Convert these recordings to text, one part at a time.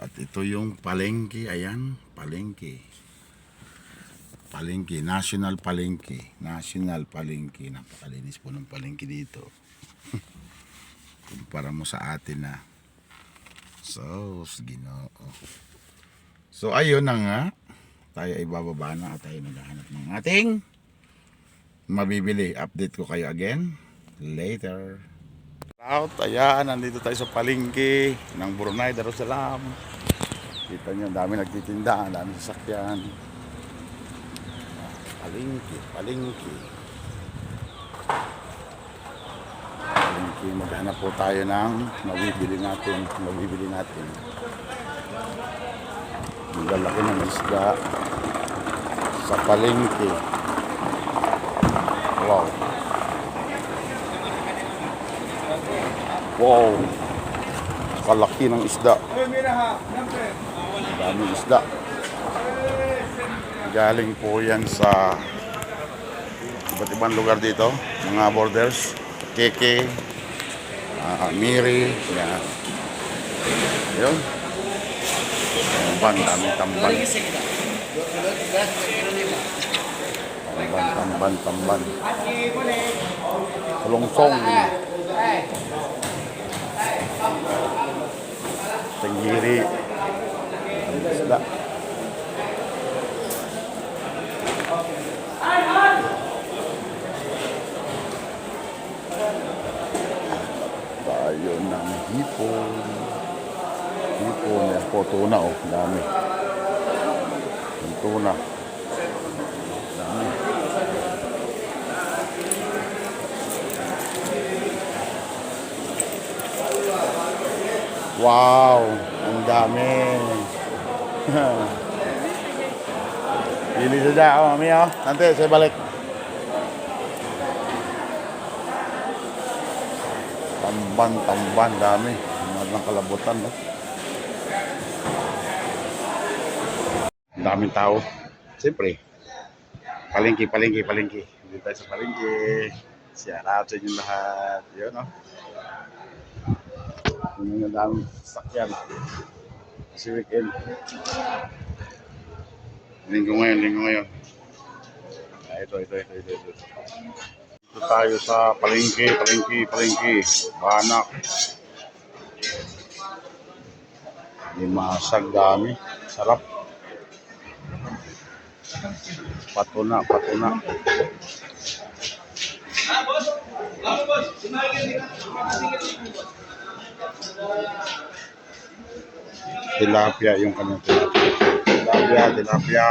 At ito yung palengke. Ayan, palengke. Palengke, National Palengke. National Palengke. Napakalinis po ng palengke dito. Kumpara mo sa atin na. So, ginoo. So, ayun na nga. Tayo ay bababa na at tayo naghahanap ng ating mabibili. Update ko kayo again later. Out, ayan, nandito tayo sa palengke ng Brunei Darussalam. Kita nyo, dami nagtitinda, dami sasakyan. Palengke, palengke. Palengke, maghanap po tayo ng mabibili natin, mabibili natin. Ang lalaki ng isda sa palengke. Wow. Wow. Kalaki ng isda. Daming isda. Galing po yan sa iba't ibang lugar dito. Mga borders. Keke. ah, Miri. Yan. Yun. Tamban. Daming tamban. Tamban, tamban, tamban. Longsong. Tenggiri. Ang isda. Tayo hipon. Hipon. Yan po, tuna oh. Dami. Tuna. Dami. Wow, ang dami. Pili sa dao, mami oh. Nante, saya balik. Tamban, tamban, dami. Mga ng kalabutan? Ang daming tao. Siyempre, palengke, palengke, palengke. Dito tayo sa palengke. Sa inyong lahat. Yun, no? Yung mga daming sakyan. Kasi weekend. Linggo ngayon, linggo ngayon. Ah, ito, ito, ito, ito, ito. Dito tayo sa palengke, palengke, palengke. Banak. Limasag dami. Sarap. Patuna, patuna. Tilapia yung kanyang tilapia. Tilapia, tilapia.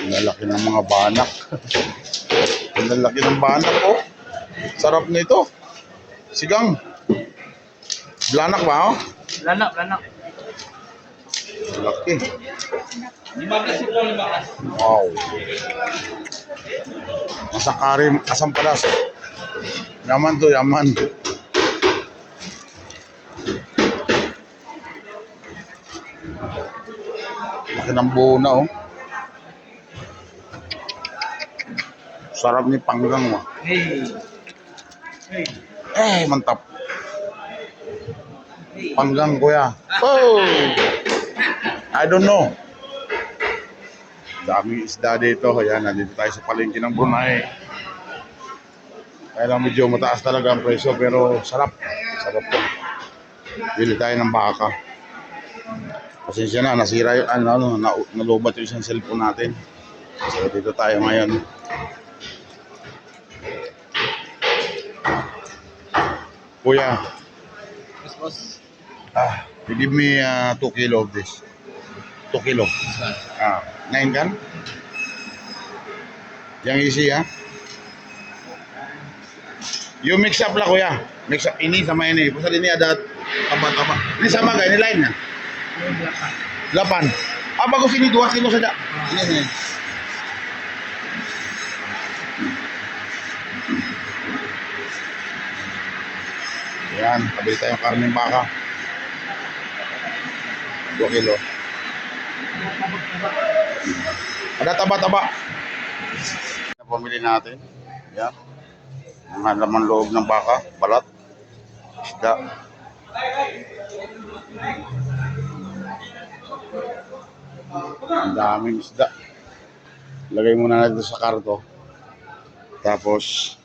Ang lalaki ng mga banak. Ang lalaki ng banak oh. Sarap nito. Sigang. Blanak ba oh? Lanak, lanak. Laki. Wow. Masakari, asam palas. Yaman to, yaman. Laki ng buo na oh. Sarap ni panggang mo. Hey. Eh, mantap. Panggang kuya. Oh! I don't know. Dami isda dito. Ayan, nandito tayo sa palengke ng Brunei. Kaya lang medyo mataas talaga ang presyo pero sarap. Sarap po. Bili tayo ng baka. Pasensya na, nasira yung ano, ano na, nalubat yung isang cellphone natin. So dito tayo ngayon. Kuya, Yes, boss. ah, you give me uh, 2 kilo of this. 2 kilo. Ah, 9 kan? Yang isi ya. You mix up lah kuya. Mix up ini sama ini. Pasal ini ada tambah-tambah. Ini sama gak? Ini lain ya? Yung lakan. 8. Ah, bagus ini 2 kilo saja. Ini, ini. Ayan, kabili tayong karneng baka. 2 kilo. Ada taba-taba. Pumili natin. Ayan. Mga laman loob ng baka, balat, isda. Ang daming isda. Lagay muna natin sa karto. Tapos,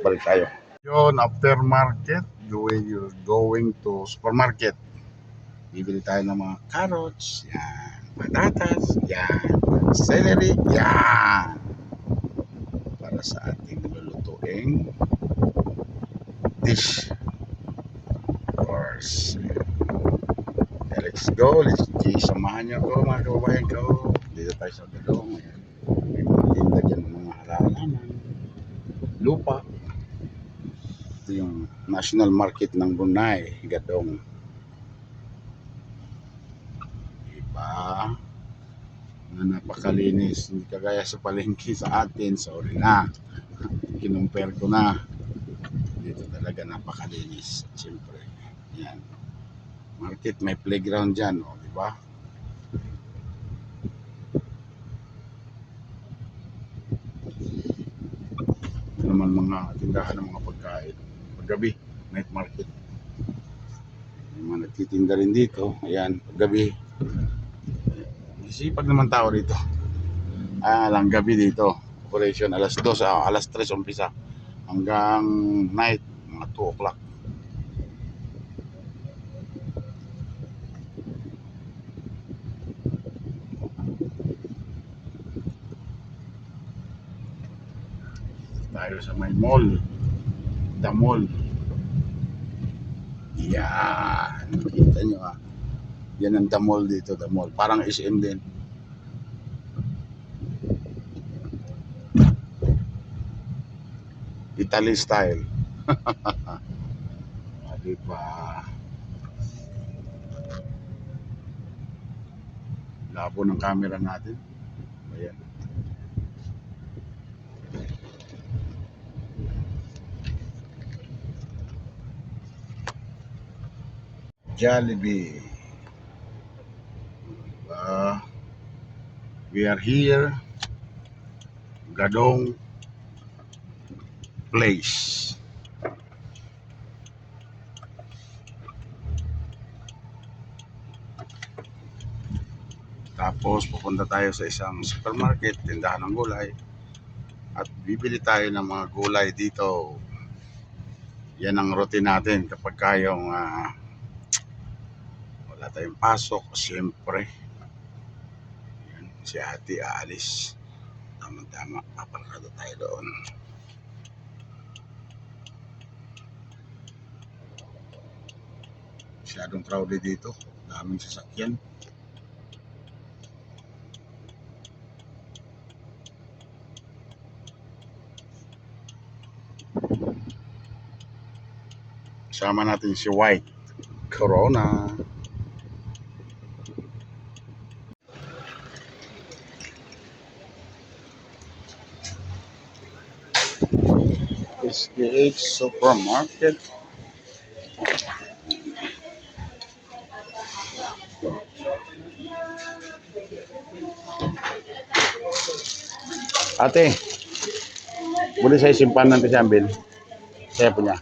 balik tayo. Yun, after market, going, you're going to supermarket. Bibili tayo ng mga carrots, yan, patatas, yan, celery, yan. Para sa ating lulutuing dish. Of course. Yeah, let's go. Let's go. Samahan niyo ako mga kababayan ko. Dito tayo sa Gadong. Ayan. May mga tinda dyan ng mga halaman. Lupa. Ito yung National Market ng Brunei. Gadong. Diba? Na napakalinis. Hindi kagaya sa palengke sa atin. Sorry na. Kinumpare ko na. Dito talaga napakalinis. Siyempre. Yan market may playground dyan, o, di ba? Ito naman mga tindahan ng mga pagkain. Paggabi, night market. May mga nagtitinda rin dito. Ayan, paggabi. Isipag naman tao dito. Ah, lang gabi dito. Operation alas 2, ah, alas 3 umpisa. Hanggang night, mga 2 o'clock. tayo sa may mall. The mall. Yan. Kita nyo ah. Yan ang mall dito, mall. Parang SM din. Italy style. ah, diba? Labo ng camera natin. Ayan. Jollibee. Uh, we are here, Gadong Place. Tapos pupunta tayo sa isang supermarket, tindahan ng gulay. At bibili tayo ng mga gulay dito. Yan ang routine natin kapag kayong ah, wala tayong pasok, siyempre. Yan, si ate aalis. Tama-tama, paparkado tayo doon. Masyadong crowded dito. Daming sasakyan. Sama natin si White Corona. SKH Supermarket. Ate, boleh saya simpan nanti saya ambil. Saya punya.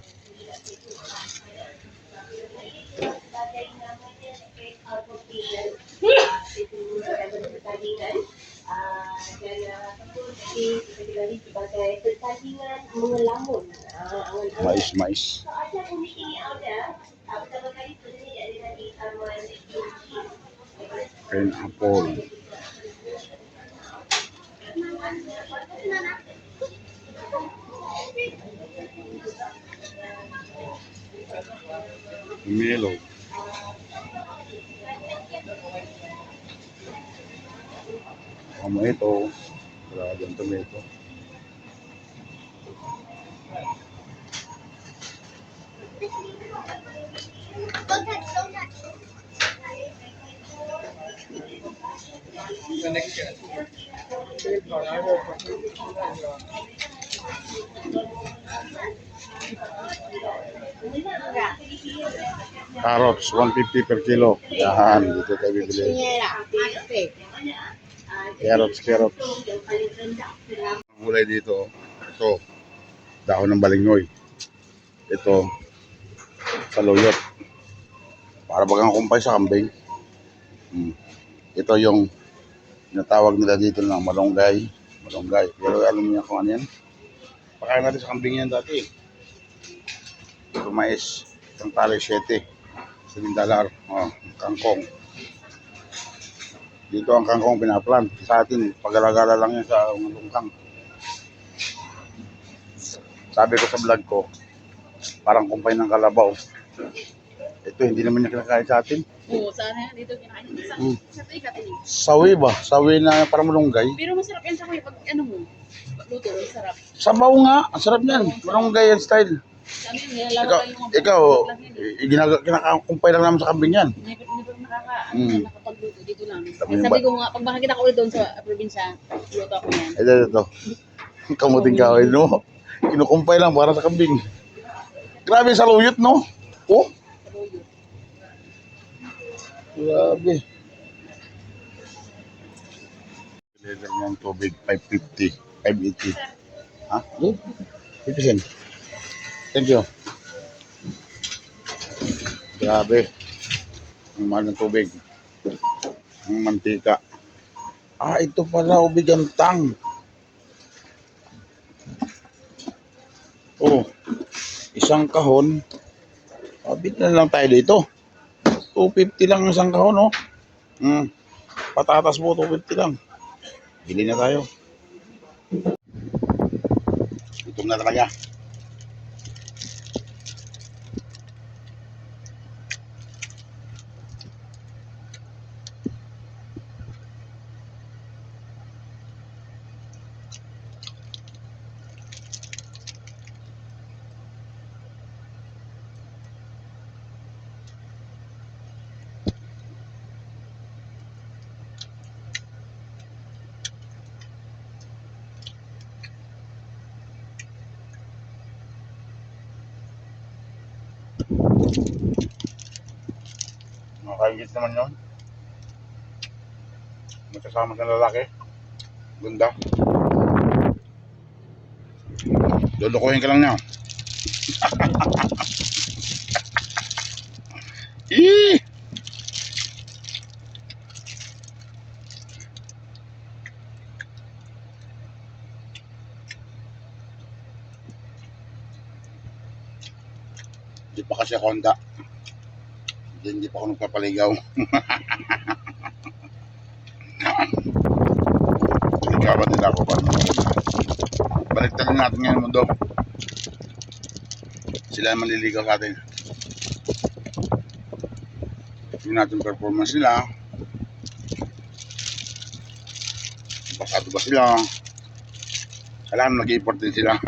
Seperti kategori sebagai pertandingan mengelamun. Mais, mais. So ada komiti ini ada pertama kali sebenarnya adalah di Taman. Pineapple. Milo. Tomato. Grabe ang tomato. Carrots, 150 per kilo. Yan, dito tayo bibili. Carrots, carrots. Ang gulay dito, ito, dahon ng balingoy. Ito, saluyot. Para bagang kumpay sa kambing. Hmm. Ito yung natawag nila dito ng malunggay. Malunggay. Pero alam niyo kung ano yan? Pakain natin sa kambing yan dati. Ito mais. Itong tali 7. 7 dolar. Oh, kangkong. Dito ang kangkong pinaplant. Sa atin, pag-alagala lang yan sa lungkang. Sabi ko sa vlog ko, parang kumpay ng kalabaw. Ito, hindi naman niya kinakain sa atin. Oo, sana dito kinain. Sa, Mm. sa tikat ini. Sawi ba? Sawi na parang malunggay. Pero masarap yan sa kuya pag ano mo. Luto, masarap. Sabaw nga. Ang sarap niyan. Malunggay yan style. Ikaw, ikaw, kinakakumpay lang naman sa kambing yan. Never nakaka, Mm. ano, nakapagluto dito lang. Sabi Ay, sabi ba- ko nga, pag makakita ko ulit doon sa probinsya, luto ako yan. Ito, ito, ito. Kamuting kahoy, no? Kinukumpay lang para sa kambing. Grabe sa luyot, no? Oh, Sabuyo. grabe. Liter ng tubig, 550, 580. Ha? Good. 50 cent. Thank you. Grabe. Ang mahal ng tubig. Ang mantika. Ah, ito pala, ubigantang. Oh, isang kahon. Abit na lang tayo dito. 250 lang isang kahon, oh. Hmm. Patatas mo, 250 lang. Bili na tayo. Gutom na talaga. Nakakaingit naman yun. Magkasama sa lalaki. Ganda. Lulukuhin ka lang niya. Ih! Hindi pa kasi ako handa. Hindi, pa ako nagpapaligaw. Ligawan nila ako ba? Baliktarin natin ngayon mundo. Sila ang manliligaw sa atin. Tingnan natin performance nila. Pasado ba sila? Kailangan nag-import din sila.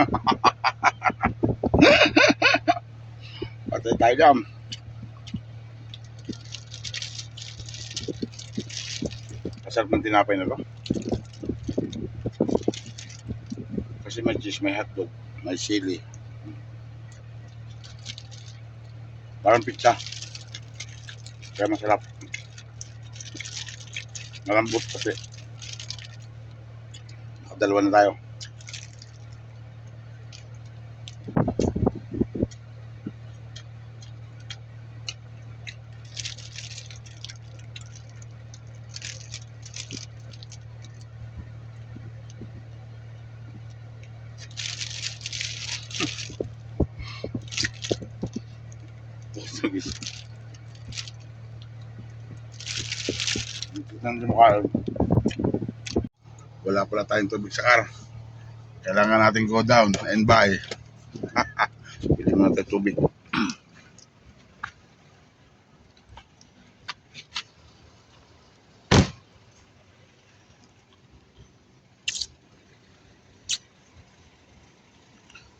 Patay tayo dyan. Masarap ng tinapay na to. Kasi may cheese, may hotdog, may sili. Parang pizza. Kaya masarap. Malambot kasi. Dalawa na tayo. Tignan mo ka. Wala pala tayong tubig sa car. Kailangan natin go down and buy. Pili mo natin tubig.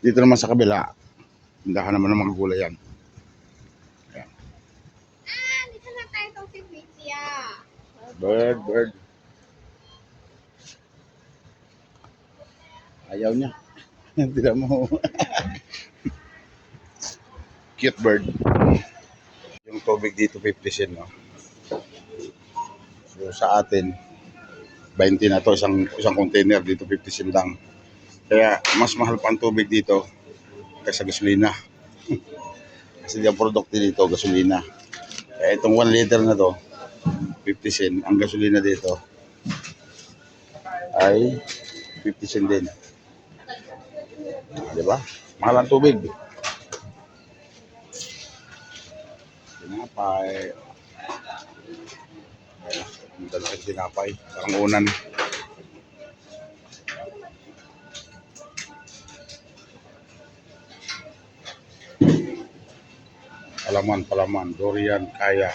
Dito naman sa kabila, tindahan naman ng mga gulay yan. Ah, dito na tayo itong si Vicia. Bird, bird. Ayaw niya. Tidak mo. Cute bird. Yung tubig dito 50 sen, no? So sa atin, 20 na to, isang, isang container dito 50 sen lang. Kaya mas mahal pa ang tubig dito kaysa gasolina. Kasi yung produkto dito, gasolina. Kaya itong 1 liter na to, 50 sen. Ang gasolina dito ay 50 sen din. Di ba? Mahal ang tubig. Tinapay. Ang dalang tinapay. Parang unan. Palaman, palaman. Durian, kaya.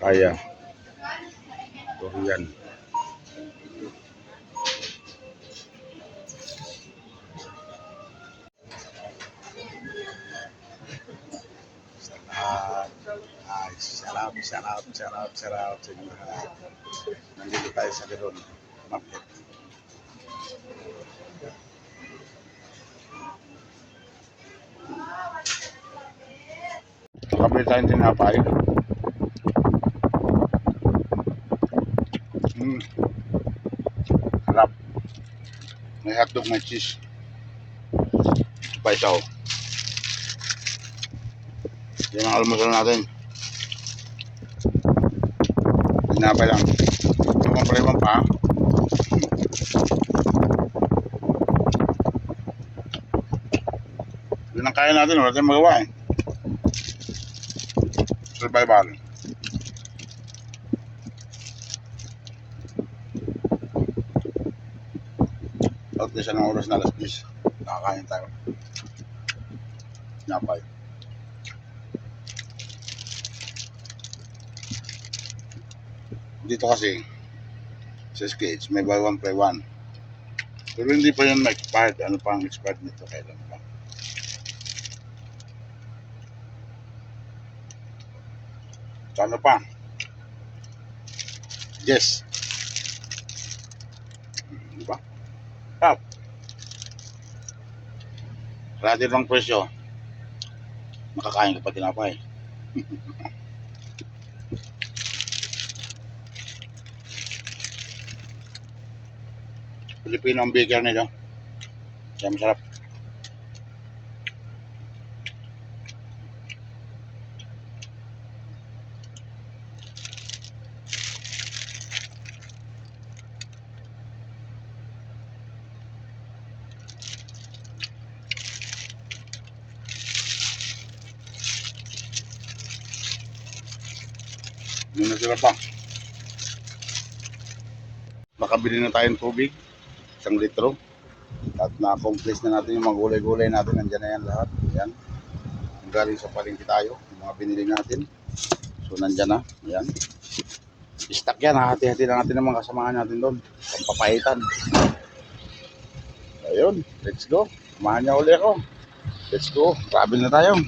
Kaya. Durian. Sarap. Ay, sarap, sarap, sarap, sarap sa inyo lahat. Nandito tayo sa Garon Market. Nakabili tayong tinapay. Mm. Sarap. May hotdog, may cheese. Pa isa oh. Yan ang almusal natin. Tinapay lang. Pang pala pa. Yun ang kaya natin. Wala tayong magawa eh. Survival. At least anong oras na alas 10. Nakakain tayo. Tinapay. dito kasi sa skates may buy one play one pero hindi pa yun ma-expired ano pa ang expired nito kailan pa so ano pa yes di ba tap Rati lang presyo makakain ka pa tinapay Pilipino ang baker nito. Kaya masarap. Muna sila pa. Makabili na tayong tubig isang litro. At na-accomplish na natin yung mga gulay-gulay natin. Nandiyan na yan lahat. Yan. Ang galing sa palengke tayo. Yung mga binili natin. So, nandiyan na. Yan. Stock yan. Hati-hati na natin ng mga kasamahan natin doon. Pampapaitan. Ayun. Let's go. Samahan niya uli ako. Let's go. Travel na tayo.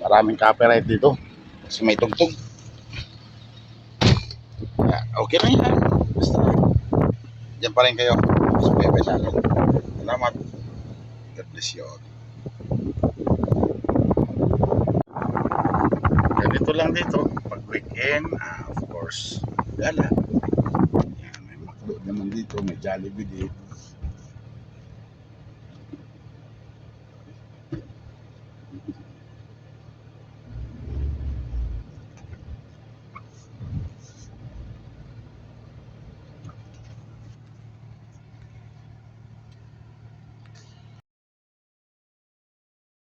Maraming copyright dito. Kasi may tugtog. Okay na yan. Basta Diyan pa rin kayo Pepe sa akin. Salamat. God bless you all. Ganito lang dito. Pag weekend, ah, of course, gala. Yan, may McDo naman dito. May Jollibee dito.